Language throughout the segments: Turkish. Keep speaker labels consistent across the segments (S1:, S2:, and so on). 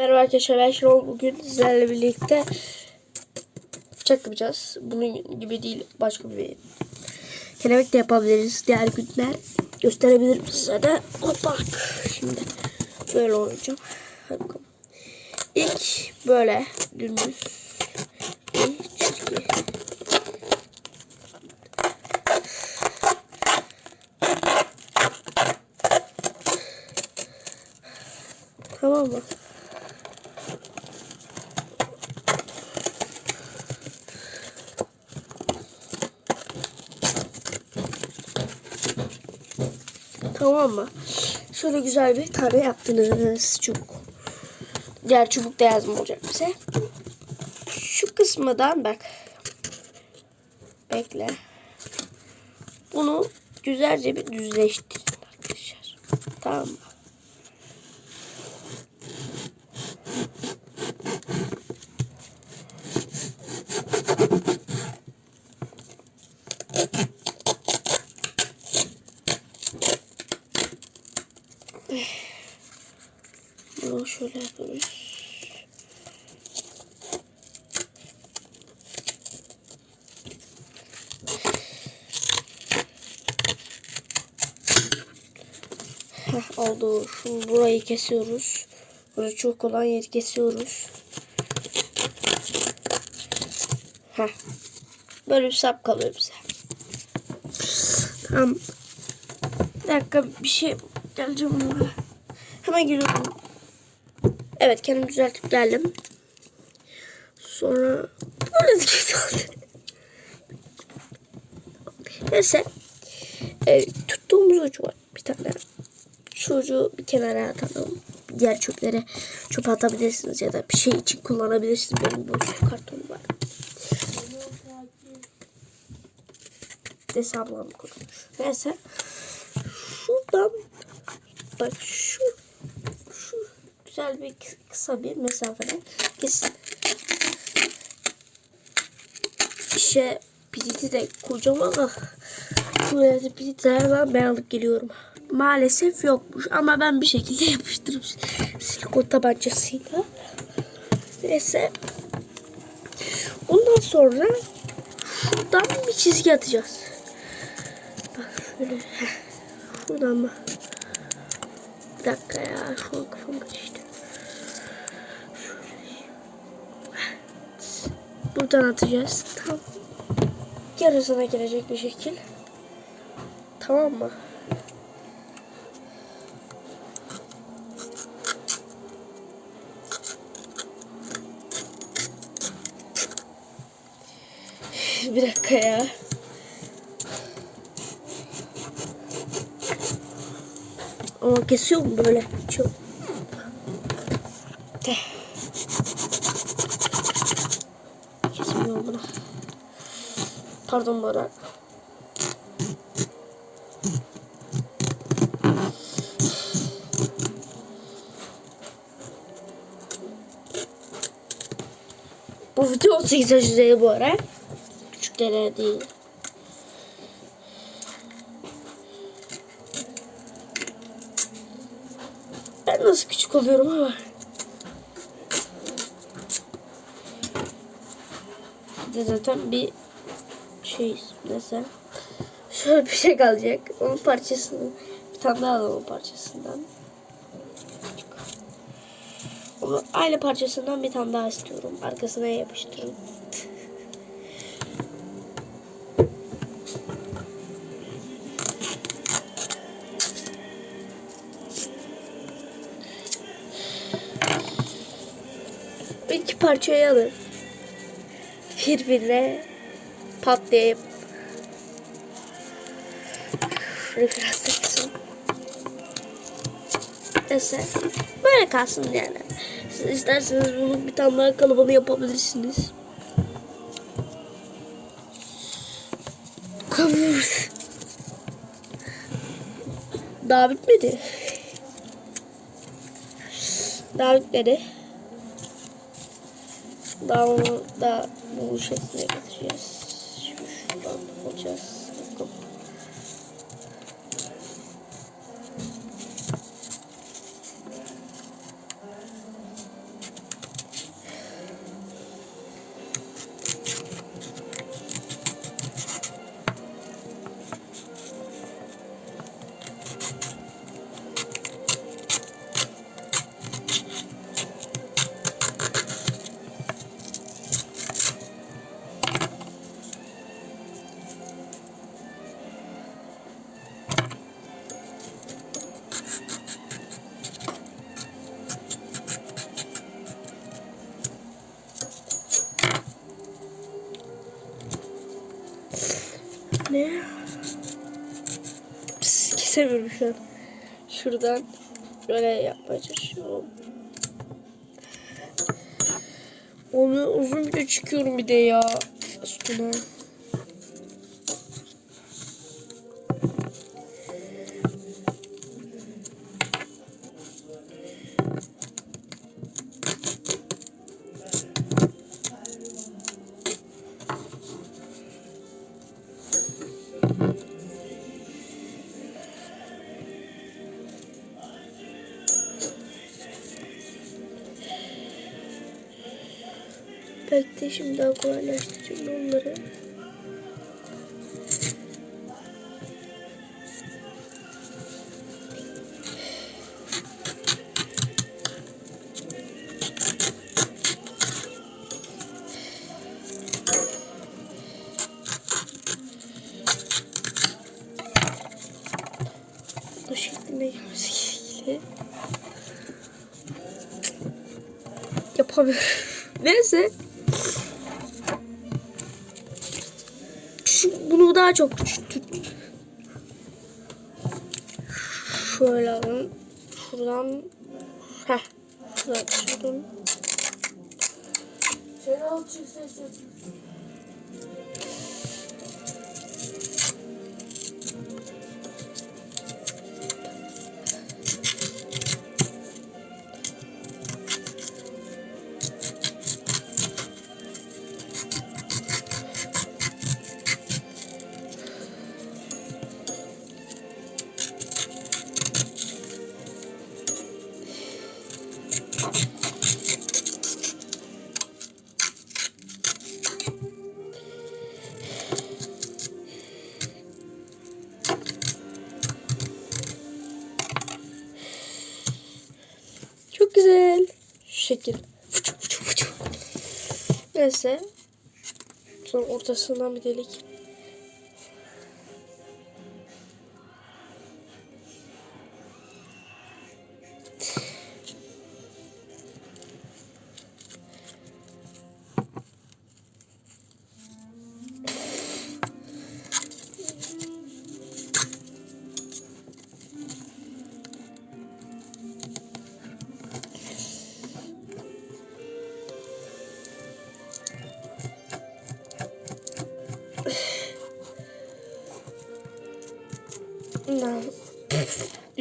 S1: Merhaba arkadaşlar ben Şenol. Bugün sizlerle birlikte bıçak yapacağız. Bunun gibi değil başka bir kelebek de yapabiliriz. Diğer günler gösterebilirim size de. Hoppa. Şimdi böyle oynayacağım. İlk böyle dümdüz bir çizgi. Tamam mı? Tamam mı? Şöyle güzel bir tane yaptınız çubuk. Diğer çubuk da yazma olacak bize. Şu kısmından bak. Bekle. Bunu güzelce bir düzleştirin arkadaşlar. Tamam mı? Bunu şöyle yapıyoruz. Heh, oldu. Şimdi burayı kesiyoruz. Burada çok olan yeri kesiyoruz. Heh. Böyle bir sap kalıyor bize. Tamam. Bir dakika bir şey geleceğim ona. Hemen geliyorum. Evet kendimi düzeltip geldim. Sonra böyle Neyse. E, tuttuğumuz ucu var bir tane. Şu ucu bir kenara atalım. Diğer çöplere çöp atabilirsiniz ya da bir şey için kullanabilirsiniz. Benim bu karton var. Hesablam kurulmuş. Neyse. Şuradan bak güzel bir kısa bir mesafeden kesin. İşe piliti de kocaman ama şuraya da pilitlerden ben alıp geliyorum. Maalesef yokmuş ama ben bir şekilde yapıştırıp silikon tabancasıyla. Neyse. Ondan sonra şuradan bir çizgi atacağız. Bak şöyle. Şuradan mı? Bir dakika ya. Şu kafam karıştı. Buradan atacağız. Tamam. Yarısına girecek bir şekil. Tamam mı? bir dakika ya. Ama kesiyor mu böyle? Çok. De. Kesmiyor bunu. Pardon bana. Bu video 18 yaş üzeri bu ara. Küçüklere değil. Ben nasıl küçük oluyorum ama. Bir de zaten bir şey desem. Şöyle bir şey kalacak. Onun parçasını bir tane daha alalım parçasından. Onu aynı parçasından bir tane daha istiyorum. Arkasına yapıştırın. iki parçayı alın. Birbirine patlayıp şurayı biraz da kısın. Neyse. Böyle kalsın yani. Siz isterseniz bunu bir tane daha kalıbını yapabilirsiniz. Kavuruyoruz. Daha bitmedi. Daha bitmedi. Daha onu da bu şekilde getireceğiz. Şimdi şuradan Ne? Pıs, kesemiyorum şu an. Şuradan böyle yapmaya çalışıyorum. Onu uzun video çıkıyorum bir de ya üstüne. De şimdi daha kolaylaştıracağım onları. Bu şekilde gerekiyor. Yapamıyorum. Neyse. Daha çok küçültün. Şöyle alın. Şuradan. Heh. Şuradan şuradan.
S2: Şenol çık
S1: Çok güzel. Şu şekil. Neyse. Sonra ortasından bir delik.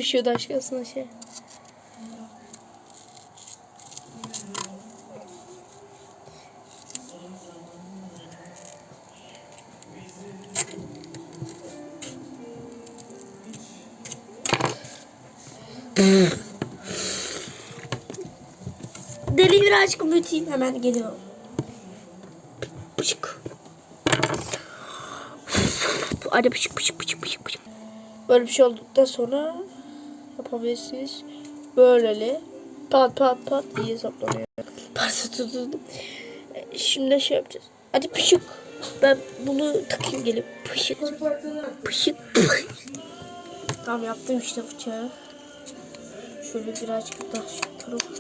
S1: Düşüyordu aşağısına şey. Deli birazcık büyüteyim hemen geliyorum. Pışık. Hadi pışık pışık pışık pışık pışık. Böyle bir şey olduktan sonra yapabilirsiniz. Böyleli pat pat pat diye saplanıyor. Parça tutuldu. Şimdi şey yapacağız. Hadi pışık. Ben bunu takayım gelip pışık pışık. tamam yaptım işte bıçağı. Şöyle birazcık daha şu tarafa.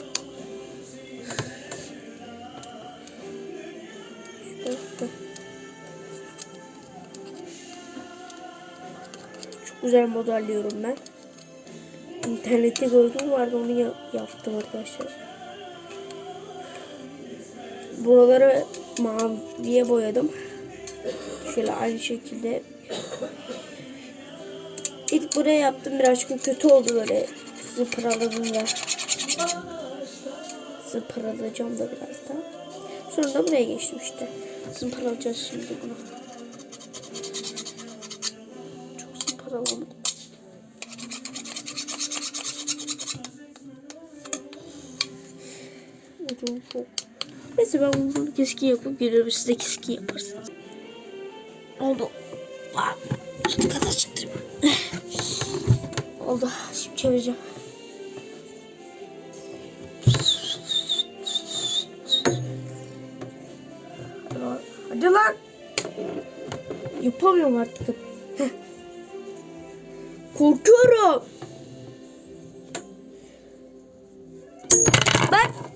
S1: Şöyle. Çok güzel modelliyorum ben. İnternette gördüm vardı onu ya- yaptım arkadaşlar. Buraları maviye boyadım. Şöyle aynı şekilde. İlk buraya yaptım birazcık kötü oldu böyle zıpıraladım da. Zıpıralayacağım da biraz da. Sonra da buraya geçtim işte. Zıpıralayacağız şimdi bunu. Çok zıpıralamadım. Ucum çok. Neyse ben bunu keskin yapıp geliyorum. Siz de keskin yaparsınız. Oldu. Şu kadar çıktı. Oldu. Şimdi çevireceğim. Hadi lan. Yapamıyorum artık.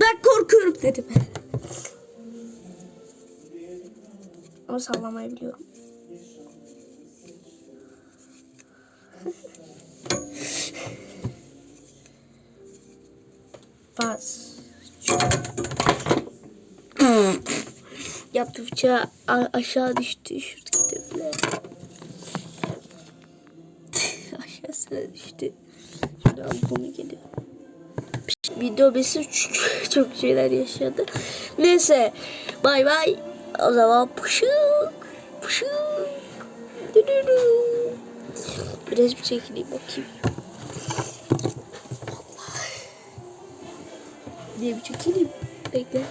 S1: Ben korkuyorum dedim. Ama sallamayı biliyorum. Bas. Yaptıkça aşağı düştü. Şuradaki defne. Aşağısına düştü. Şimdi bunu geliyor. Video besi çünkü çok şeyler yaşadı. Neyse. Bay bay. O zaman pışık. Pışık. Biraz bir çekileyim bakayım. Diye bir çekileyim. Bekle.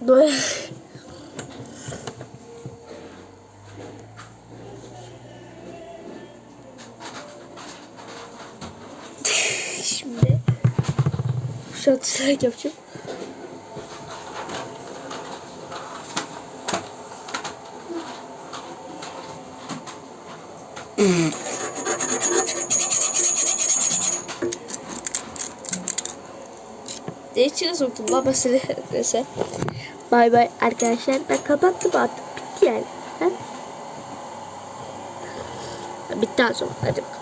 S1: Böyle. Strike yapacağım. Ne içine soktum lan mesele neyse. Bay bay arkadaşlar. Ben kapattım artık. Bitti yani. Ha? Bitti az sonra. Hadi bakalım.